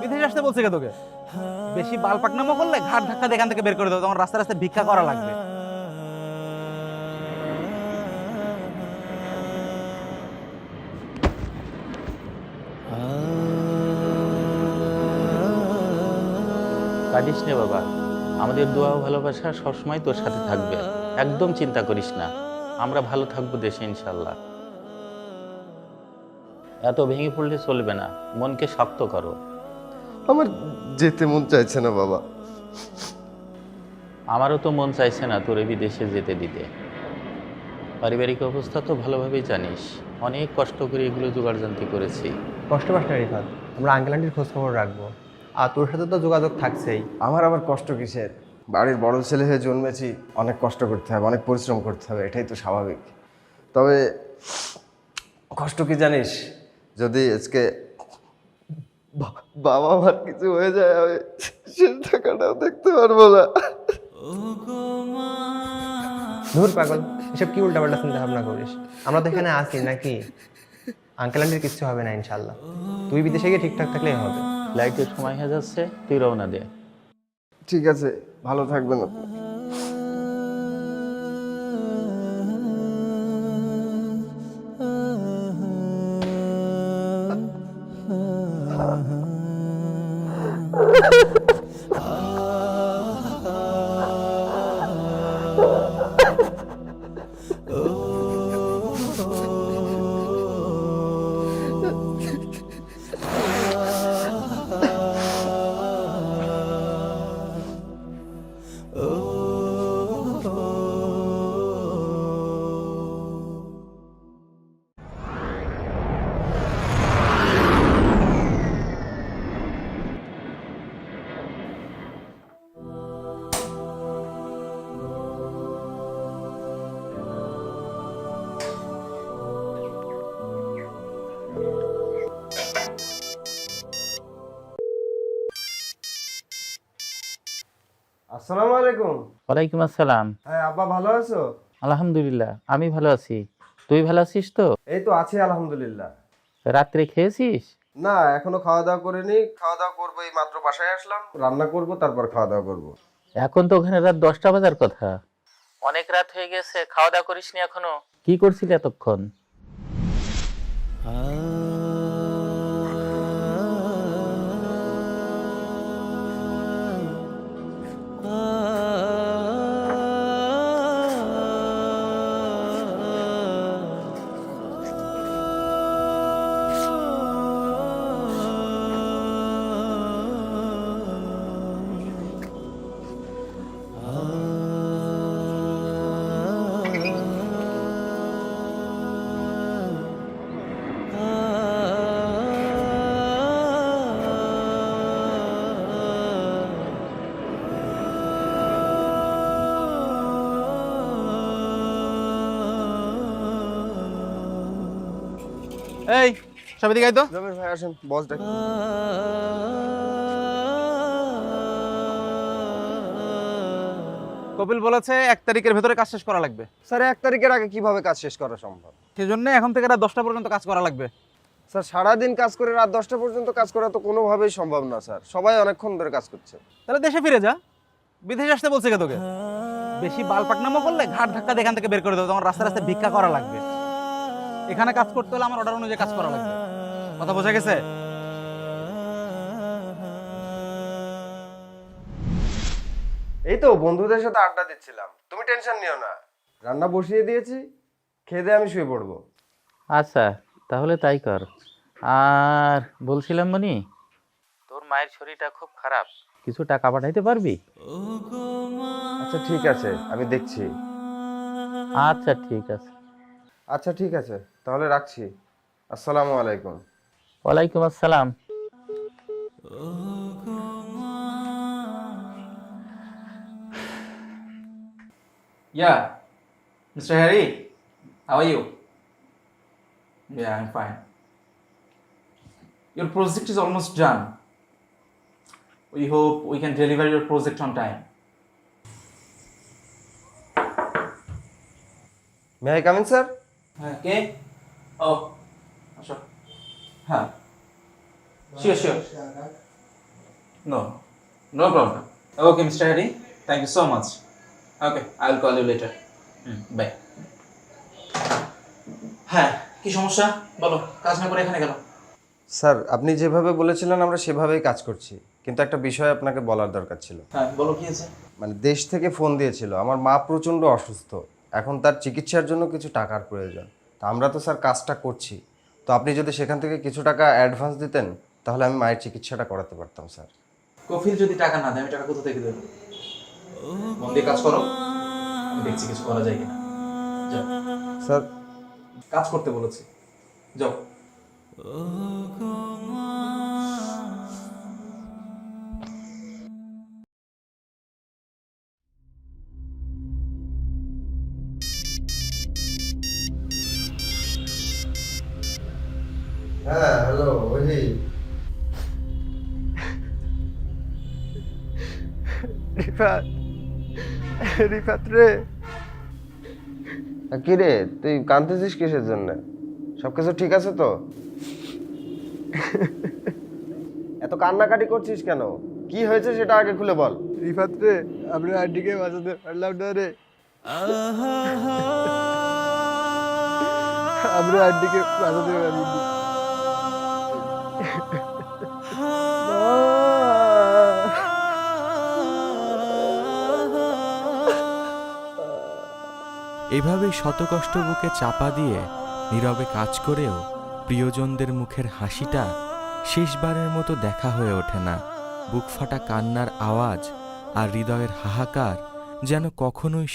বিদেশে বলছে কে তোকে? বেশি বাল পাকনামো করলে ঘাট ধাক্কা থেকে বের করে দেবো তখন রাস্তায় রাস্তায় ভিক্ষা করা লাগবে। কাঁদিস নে বাবা, আমাদের দোয়া ভালোবাসা সবসময় তোর সাথে থাকবে। একদম চিন্তা করিস না, আমরা ভালো থাকব দেশে ইনশাল্লাহ এত ভেঙে পড়লে চলবে না। মনকে শক্ত করো। আমার যেতে মন চাইছে না বাবা। আমারও তো মন চাইছে না তোর বিদেশে যেতে দিতে। পারিবারিক অবস্থা তো ভালোভাবেই জানিস। অনেক কষ্ট করে এগুলো জোগাড় জানতি করেছি। কষ্ট পাস না রিফাত। আমরা আঙ্কেল আন্টির খোঁজ খবর রাখব। আর তোর সাথে তো যোগাযোগ থাকছেই। আমার আবার কষ্ট কিসের? বাড়ির বড় ছেলে হয়ে জন্মেছি অনেক কষ্ট করতে হবে অনেক পরিশ্রম করতে হবে এটাই তো স্বাভাবিক। তবে কষ্ট কি জানিস? যদি আজকে বাবা মার কিছু হয়ে যায় আমি সে টাকাটাও দেখতে পারব না। ধুর পাগল এসব কি উল্টাপাল্টা চিন্তা ভাবনা করিস? আমরা তো এখানে আসি নাকি? আঙ্কেল আন্টির কিচ্ছু হবে না ইনশাল্লাহ তুই বিদেশে গিয়ে ঠিকঠাক থাকলেই হবে। ফ্লাইটের সময় হয়ে যাচ্ছে তুই রওনা দে। ঠিক আছে ভালো থাকবেন আপনি। uh-huh. আসসালামু আলাইকুম। ওয়ালাইকুম আসসালাম। হ্যাঁ আব্বা ভালো আছো? আলহামদুলিল্লাহ আমি ভালো আছি। তুই ভালো আছিস তো? এই তো আছি আলহামদুলিল্লাহ। রাত্রে খেয়েছিস? না এখনও খাওয়া দাওয়া করিনি। খাওয়া দাওয়া করব এই মাত্র বাসায় আসলাম। রান্না করব তারপর খাওয়া দাওয়া করব। এখন তো ওখানে রাত দশটা বাজার কথা। অনেক রাত হয়ে গেছে খাওয়া দাওয়া করিসনি এখনও? কি করছিলি এতক্ষণ? এই সব এদিকে তো। জমির ভাই আসেন বস ডাক। কপিল বলেছে এক তারিখের ভেতরে কাজ শেষ করা লাগবে। স্যার এক তারিখের আগে কীভাবে কাজ শেষ করা সম্ভব? সেজন্য এখন থেকে রাত দশটা পর্যন্ত কাজ করা লাগবে। স্যার সারাদিন কাজ করে রাত দশটা পর্যন্ত কাজ করা তো কোনোভাবেই সম্ভব না স্যার। সবাই অনেকক্ষণ ধরে কাজ করছে। তাহলে দেশে ফিরে যা। বিদেশে আসতে বলছে কে তোকে? বেশি বাল পাকনামো করলে ঘাট ধাক্কা দিয়ে এখান থেকে বের করে দেবো। তখন রাস্তা রাস্তায় ভিক্ষা করা লাগবে। এখানে কাজ করতে হলে আমার অর্ডার অনুযায়ী কাজ করা লাগবে। কথা বোঝা গেছে? এই তো বন্ধুদের সাথে আড্ডা দিচ্ছিলাম। তুমি টেনশন নিও না। রান্না বসিয়ে দিয়েছি খেয়ে দিয়ে আমি শুয়ে পড়ব। আচ্ছা তাহলে তাই কর। আর বলছিলাম মনি তোর মায়ের শরীরটা খুব খারাপ। কিছু টাকা পাঠাইতে পারবি? আচ্ছা ঠিক আছে আমি দেখছি। আচ্ছা ঠিক আছে। আচ্ছা ঠিক আছে। তাহলে রাখছি আসসালামু আলাইকুম ওয়ালাইকুম আসসালাম Yeah, Mr. Harry, how are you? Yeah, I'm fine. Your project is almost done. We hope we can deliver your project on time. May I coming sir হ্যাঁ কে ও আসো হ্যাঁ Sure, sure. No, no problem. Okay, Mr. Harry, thank you so much. Okay, I will call you later. Hmm, bye. হ্যাঁ কি সমস্যা বলো কাজ না করে এখানে গেল স্যার আপনি যেভাবে বলেছিলেন আমরা সেভাবেই কাজ করছি কিন্তু একটা বিষয় আপনাকে বলার দরকার ছিল হ্যাঁ বলো কি আছে মানে দেশ থেকে ফোন দিয়েছিল আমার মা প্রচণ্ড অসুস্থ এখন তার চিকিৎসার জন্য কিছু টাকার প্রয়োজন তা আমরা তো স্যার কাজটা করছি। তো আপনি যদি সেখান থেকে কিছু টাকা অ্যাডভান্স দিতেন তাহলে আমি মায়ের চিকিৎসাটা করাতে পারতাম স্যার। কফিল যদি টাকা না দেয় আমি টাকা কোথা থেকে দেবো? মন দিয়ে কাজ করো। আমি দেখছি কিছু করা যায় কিনা। যাও। স্যার। কাজ করতে বলেছি। যাও। হ্যাঁ হ্যালো ওহি রিফাত রিফাত রে। কি রে তুই কাঁদতেছিস কিসের জন্য? সব কিছু ঠিক আছে তো? এত কান্নাকাটি করছিস কেন? কি হয়েছে সেটা আগে খুলে বল। রিফাত রে আমরা আন্টিকে বাঁচাতে পারলাম না রে। আমরা আন্টিকে বাঁচাতে পারিনি। এভাবে শতকষ্ট বুকে চাপা দিয়ে নীরবে কাজ করেও প্রিয়জনদের মুখের হাসিটা শেষবারের মতো দেখা হয়ে ওঠে না। বুক ফাটা কান্নার আওয়াজ আর হৃদয়ের হাহাকার যেন কখনোই